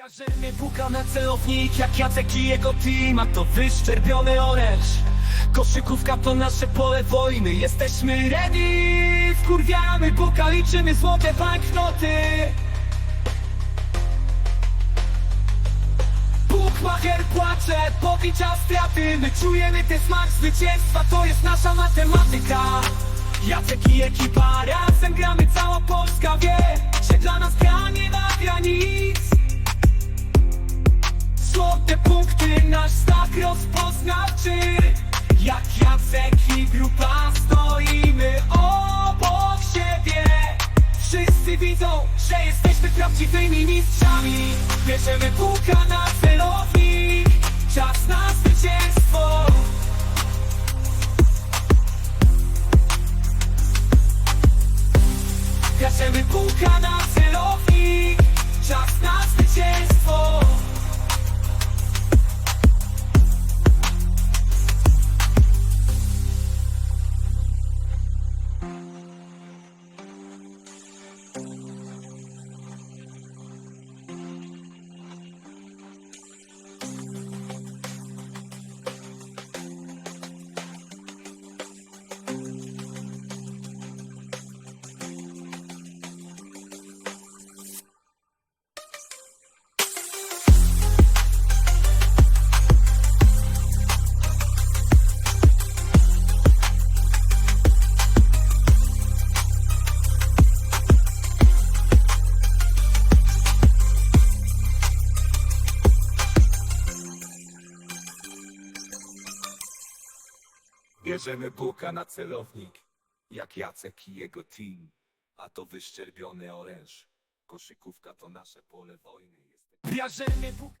Bierzemy puka na celownik jak Jacek i jego team A to wyszczerbiony oręż Koszykówka to nasze pole wojny Jesteśmy ready. Wkurwiamy puka, liczymy złote banknoty. Buchmacher płacze, policza straty My czujemy ten smak zwycięstwa To jest nasza matematyka. Jacek i ekipa Złote punkty, nasz znak rozpoznawczy Jak Jacek i grupa stoimy obok siebie. Wszyscy widzą, że jesteśmy prawdziwymi mistrzami. Bierzemy puka na celownik. Czas na zwycięstwo. Bierzemy puka na Bierzemy puka na celownik, jak Jacek i jego team, a to wyszczerbiony oręż. Koszykówka to nasze pole wojny. Bierzemy puka...